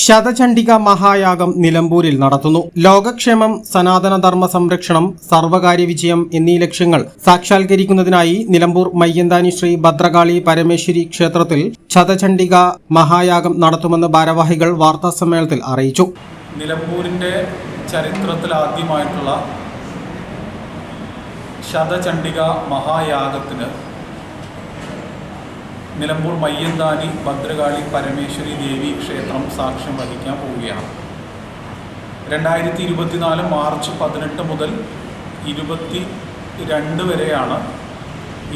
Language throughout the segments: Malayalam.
ശതചണ്ഡിക മഹായാഗം നിലമ്പൂരിൽ നടത്തുന്നു. ലോകക്ഷേമം സനാതനധർമ്മ സംരക്ഷണം സർവകാര്യ വിജയം എന്നീ ലക്ഷ്യങ്ങൾ സാക്ഷാത്കരിക്കുന്നതിനായി നിലമ്പൂർ മയ്യന്താനി ശ്രീ ഭദ്രകാളി പരമേശ്വരി ക്ഷേത്രത്തിൽ ശതചണ്ഡിക മഹായാഗം നടത്തുമെന്ന് ഭാരവാഹികൾ വാർത്താ സമ്മേളനത്തിൽ അറിയിച്ചു. നിലമ്പൂരിന്റെ ചരിത്രത്തിൽ ആദ്യമായിട്ടുള്ള ശതചണ്ഡിക മഹായാഗത്തിന് നിലമ്പൂർ മയ്യന്താനി ഭദ്രകാളി പരമേശ്വരി ദേവി ക്ഷേത്രം സാക്ഷ്യം വഹിക്കാൻ പോവുകയാണ്. രണ്ടായിരത്തി ഇരുപത്തിനാല് മാർച്ച് പതിനെട്ട് മുതൽ ഇരുപത്തി രണ്ട് വരെയാണ്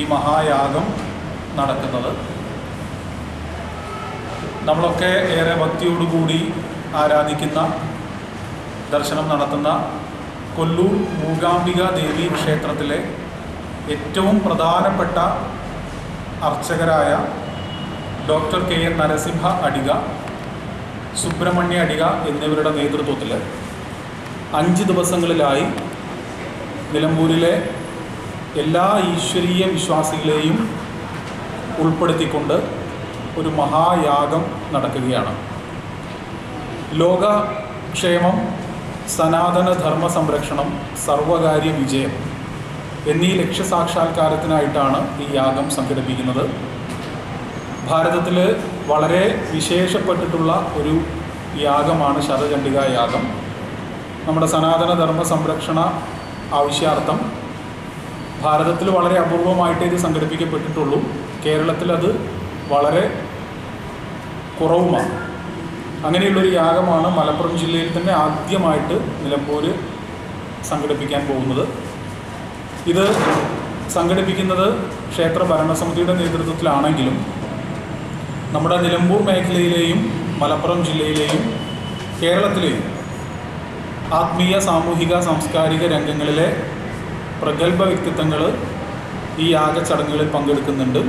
ഈ മഹായാഗം നടക്കുന്നത്. നമ്മളൊക്കെ ഏറെ ഭക്തിയോടുകൂടി ആരാധിക്കുന്ന ദർശനം നടത്തുന്ന കൊല്ലൂർ മൂകാംബിക ദേവി ക്ഷേത്രത്തിലെ ഏറ്റവും പ്രധാനപ്പെട്ട അർച്ചകരായ doctor K N Narasimha Adiga Subrahmanya Adiga എന്നിവരുടെ നേതൃത്വത്തിൽ അഞ്ച് ദിവസങ്ങളിലായി നിലമ്പൂരിലെ എല്ലാ ഈശ്വരീയ വിശ്വാസികളെയും ഉൾപ്പെടുത്തിക്കൊണ്ട് ഒരു മഹായാഗം നടക്കുകയാണ്. ലോകക്ഷേമം സനാതന ധർമ്മ സംരക്ഷണം സർവകാര്യ വിജയം എന്നീ ലക്ഷ്യസാക്ഷാത്കാരത്തിനായിട്ടാണ് ഈ യാഗം സംഘടിപ്പിക്കുന്നത്. ഭാരതത്തിൽ വളരെ വിശേഷപ്പെട്ടിട്ടുള്ള ഒരു യാഗമാണ് ശതചണ്ഡിക യാഗം. നമ്മുടെ സനാതനധർമ്മ സംരക്ഷണ ആവശ്യാർത്ഥം. ഭാരതത്തിൽ വളരെ അപൂർവമായിട്ടേ ഇത് സംഘടിപ്പിക്കപ്പെട്ടിട്ടുള്ളൂ. കേരളത്തിൽ അത് വളരെ കുറവുമാണ്. അങ്ങനെയുള്ളൊരു യാഗമാണ് മലപ്പുറം ജില്ലയിൽ തന്നെ ആദ്യമായിട്ട് നിലമ്പൂർ സംഘടിപ്പിക്കാൻ പോകുന്നത്. ഇത് സംഘടിപ്പിക്കുന്നത് ക്ഷേത്ര ഭരണസമിതിയുടെ നേതൃത്വത്തിലാണെങ്കിലും നമ്മുടെ നിലമ്പൂർ മേഖലയിലെയും മലപ്പുറം ജില്ലയിലെയും കേരളത്തിലെയും ആത്മീയ സാമൂഹിക സാംസ്കാരിക രംഗങ്ങളിലെ പ്രഗത്ഭ വ്യക്തിത്വങ്ങൾ ഈ യാഗച്ചടങ്ങുകളിൽ പങ്കെടുക്കുന്നുണ്ട്.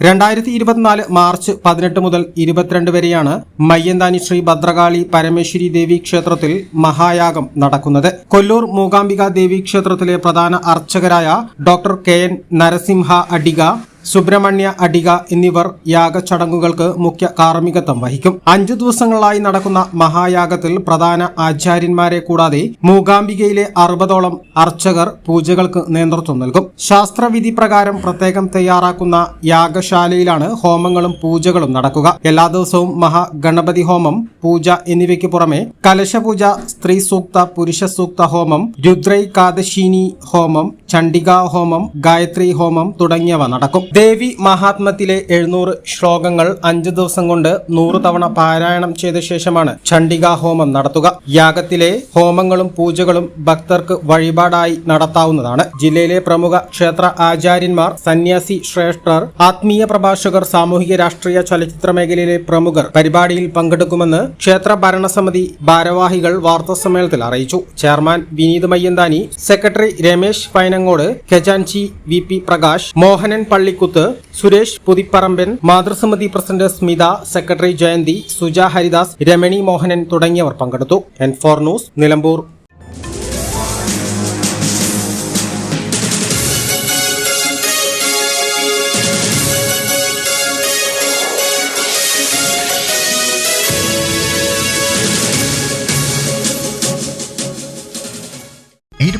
രണ്ടായിരത്തി ഇരുപത്തിനാല് മാർച്ച് പതിനെട്ട് മുതൽ ഇരുപത്തിരണ്ട് വരെയാണ് മയ്യന്താനി ശ്രീ ഭദ്രകാളി പരമേശ്വരി ദേവി ക്ഷേത്രത്തിൽ മഹായാഗം നടക്കുന്നത്. കൊല്ലൂർ മൂകാംബിക ദേവി ക്ഷേത്രത്തിലെ പ്രധാന അർച്ചകരായ doctor K N Narasimha Adiga Subrahmanya Adiga എന്നിവർ യാഗചടങ്ങുകൾക്ക് മുഖ്യ കാർമ്മികത്വം വഹിക്കും. അഞ്ചു ദിവസങ്ങളായി നടക്കുന്ന മഹായാഗത്തിൽ പ്രധാന ആചാര്യന്മാരെ കൂടാതെ മൂകാംബികയിലെ അറുപതോളം അർച്ചകർ പൂജകൾക്ക് നേതൃത്വം നൽകും. ശാസ്ത്രവിധി പ്രകാരം പ്രത്യേകം തയ്യാറാക്കുന്ന യാഗശാലയിലാണ് ഹോമങ്ങളും പൂജകളും നടക്കുക. എല്ലാ ദിവസവും മഹാഗണപതി ഹോമം പൂജ എന്നിവയ്ക്ക് പുറമെ കലശപൂജ സ്ത്രീ സൂക്ത പുരുഷ സൂക്ത ഹോമം രുദ്രൈകാദശിനി ഹോമം ചണ്ഡികാ ഹോമം ഗായത്രി ഹോമം തുടങ്ങിയവ നടക്കും. ദേവി മഹാത്മത്തിലെ എഴുന്നൂറ് ശ്ലോകങ്ങൾ അഞ്ചു ദിവസം കൊണ്ട് നൂറ് തവണ പാരായണം ചെയ്ത ശേഷമാണ് ചണ്ഡികാ ഹോമം നടത്തുക. യാഗത്തിലെ ഹോമങ്ങളും പൂജകളും ഭക്തർക്ക് വഴിപാടായി നടത്താവുന്നതാണ്. ജില്ലയിലെ പ്രമുഖ ക്ഷേത്ര ആചാര്യന്മാർ സന്യാസി ശ്രേഷ്ഠർ ആത്മീയ പ്രഭാഷകർ സാമൂഹിക രാഷ്ട്രീയ ചലച്ചിത്ര മേഖലയിലെ പ്രമുഖർ പരിപാടിയിൽ പങ്കെടുക്കുമെന്ന് ക്ഷേത്ര ഭരണസമിതി ഭാരവാഹികൾ വാർത്താസമ്മേളനത്തിൽ അറിയിച്ചു. ചെയർമാൻ വിനീത് മയ്യന്താനി സെക്രട്ടറി രമേശ് പൈനങ്ങോട് ഖജാൻചി വി പി പ്രകാശ് മോഹനൻ പള്ളിക്കുത്ത് സുരേഷ് പുതിപ്പറമ്പൻ മാതൃസമിതി പ്രസിഡന്റ് സ്മിത സെക്രട്ടറി ജയന്തി സുജ ഹരിദാസ് രമണി മോഹനൻ തുടങ്ങിയവർ പങ്കെടുത്തു. N four news Nilambur.